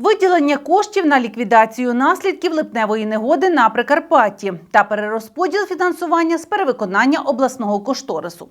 Виділення коштів на ліквідацію наслідків липневої негоди на Прикарпатті та перерозподіл фінансування з перевиконання обласного кошторису.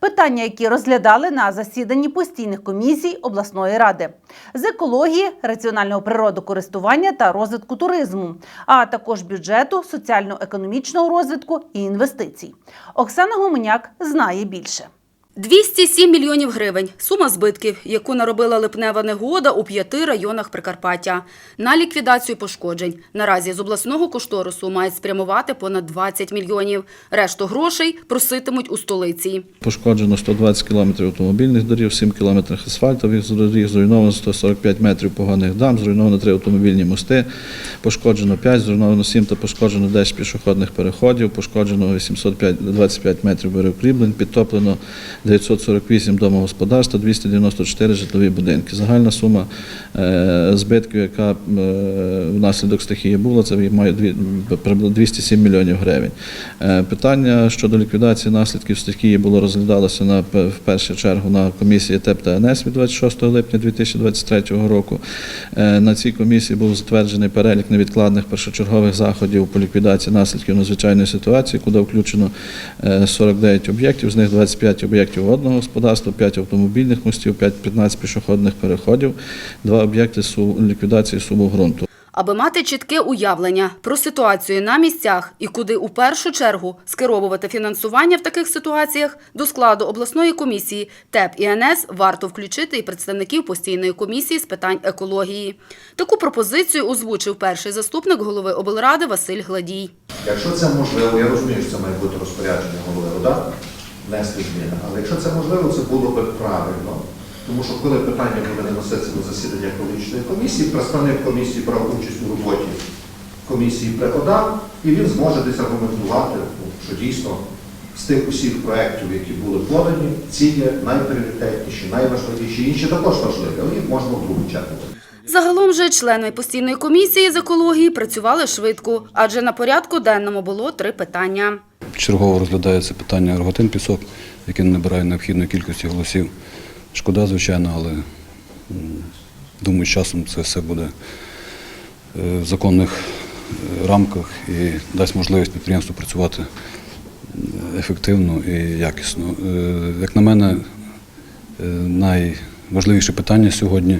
Питання, які розглядали на засіданні постійних комісій обласної ради з екології, раціонального природокористування та розвитку туризму, а також бюджету, соціально-економічного розвитку і інвестицій. Оксана Гуменяк знає більше. 207 мільйонів гривень – сума збитків, яку наробила липнева негода у п'яти районах Прикарпаття. На ліквідацію пошкоджень. Наразі з обласного кошторису мають спрямувати понад 20 мільйонів. Решту грошей проситимуть у столиці. Пошкоджено 120 кілометрів автомобільних доріг, 7 кілометрів асфальтових доріг, зруйновано 145 метрів погонних дам, зруйновано 3 автомобільні мости, пошкоджено 5, зруйновано 7 та пошкоджено 10 пішохідних переходів, пошкоджено 825 метрів берегокріплень, підтоплено 948 домогосподарств, 294 житлові будинки. Загальна сума е, збитків, яка е, внаслідок стихії була, це має приблизно 207 мільйонів гривень. Е, Питання щодо ліквідації наслідків стихії було розглядалося на в першу чергу на комісії ТЕП та НС від 26 липня 2023 року. На цій комісії був затверджений перелік невідкладних першочергових заходів по ліквідації наслідків надзвичайної ситуації, куди включено е, 49 об'єктів, з них 25 об'єктів водного господарства, 5 автомобільних мостів, 5 15 пішохідних переходів, 2 об'єкти су- ліквідації суму ґрунту. Аби мати чітке уявлення про ситуацію на місцях і куди у першу чергу скеровувати фінансування в таких ситуаціях, до складу обласної комісії ТЕП і НС варто включити і представників постійної комісії з питань екології. Таку пропозицію озвучив перший заступник голови облради Василь Гладій. Якщо це можливо, я розумію, що це має бути розпорядження голови РОДА, внести зміни, але якщо це можливо, це було би правильно. Тому що коли питання буде виноситися на засідання екологічної комісії, представник комісії брав участь у роботі комісії при ОДА, і він зможе десь аргументувати, ну, що дійсно з тих усіх проєктів, які були подані, ці є найпріоритетніші, найважливіші, інші також важливі, але їх можна в другу чергу. Загалом же члени постійної комісії з екології працювали швидко, адже на порядку денному було три питання. Чергово розглядається питання Рогатин пісок, який не набирає необхідної кількості голосів. Шкода, звичайно, але думаю, з часом це все буде е, в законних е, рамках і дасть можливість підприємству працювати ефективно і якісно. Е, Як на мене, найважливіше питання сьогодні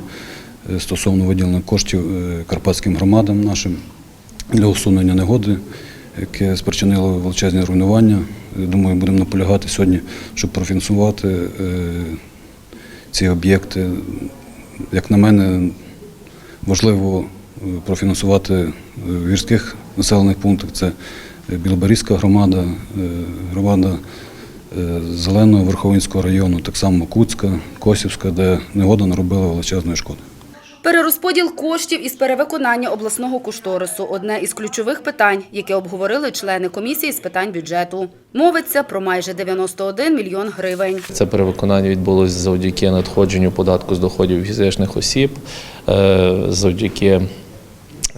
стосовно виділення коштів карпатським громадам нашим для усунення негоди, яке спричинило величезні руйнування. Думаю, будемо наполягати сьогодні, щоб профінансувати е, ці об'єкти. Як на мене, важливо е, профінансувати е, в гірських населених пунктах. Це Білобарізька громада, громада Зеленого Верховинського району, так само Куцька, Косівська, де негода наробила величезної шкоди. Перерозподіл коштів із перевиконання обласного кошторису одне із ключових питань, яке обговорили члени комісії з питань бюджету. Мовиться про майже 91 мільйон гривень. Це перевиконання відбулося завдяки надходженню податку з доходів фізичних осіб, е, завдяки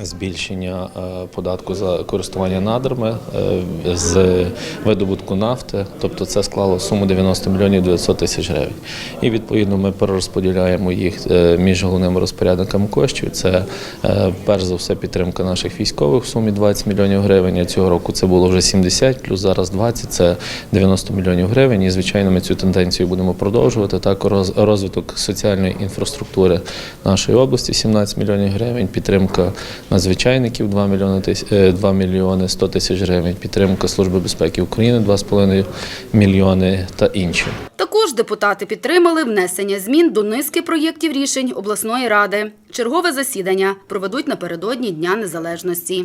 збільшення е, податку за користування надрами е, з видобутку нафти. Тобто це склало суму 90 мільйонів 900 тисяч гривень. І відповідно ми перерозподіляємо їх е, між головними розпорядниками коштів. Це перш за все підтримка наших військових в сумі 20 мільйонів гривень. Цього року це було вже 70, плюс зараз 20, це 90 мільйонів гривень. І звичайно, ми цю тенденцію будемо продовжувати. Так, розвиток соціальної інфраструктури нашої області 17 мільйонів гривень, підтримка надзвичайників 2 мільйони тис- е, 2 мільйони 100 тисяч гривень, підтримка Служби безпеки України 2,5 мільйони та інші. Також депутати підтримали внесення змін до низки проєктів рішень обласної ради. Чергове засідання проведуть напередодні Дня Незалежності.